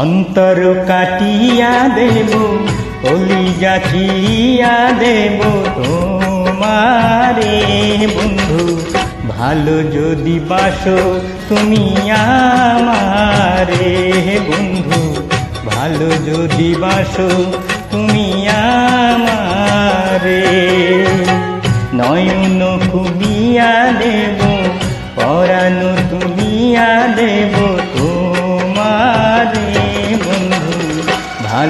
অন্তর কাটিয়া দেব অলি যাচিয়া দেব। তোমারে বন্ধু, ভালো যদি বাসো তুমি আমারে বন্ধু। ভালো যদি বাসো তুমি আমারে। নয়ন খুবিয়া দেব পরানো তুলিয়া দেব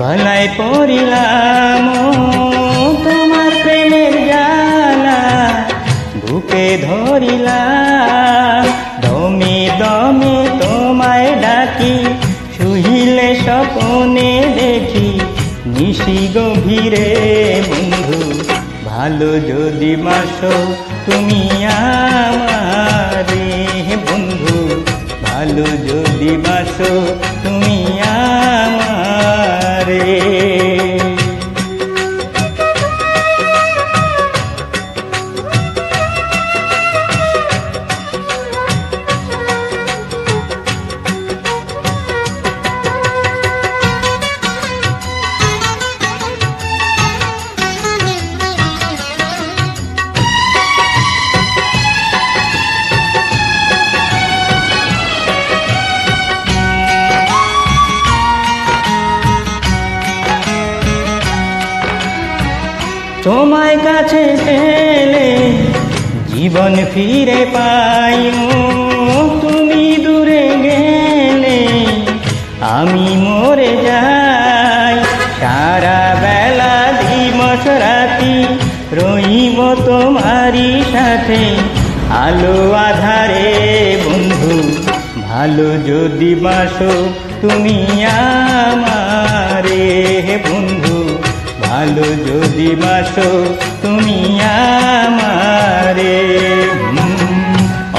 গলায় পড়িলাম তোমার প্রেমের জালা বুকে ধরিলাম। দমে দমে তোমায় ডাকি, শুইলে স্বপনে দেখি, নিশি গভীরে বন্ধু, ভালো যদি মাসো তুমি আমারে বন্ধু, ভালো যদি বাসো তুমি তোমায় কাছে পেলে জীবন ফিরে পাই তুমি দূরে গেলে আমি মরে যাই। সারা বেলা, দিবস, রাতি রইব তোমারই সাথে। আলো আধারে, বন্ধু, ভালো যদি বাসো তুমি আমারে। বন্ধু ভালো যদি বাসো তুমি আমারে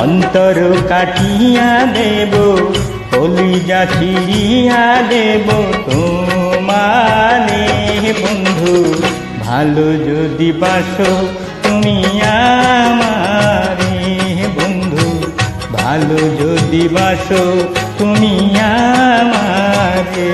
অন্তর কাটিয়া দেব, কলিজা ছিড়িয়া দেব তোমারে বন্ধু, ভালো যদি বাসো তুমি আমারে বন্ধু, ভালো যদি বাসো তুমি আমারে।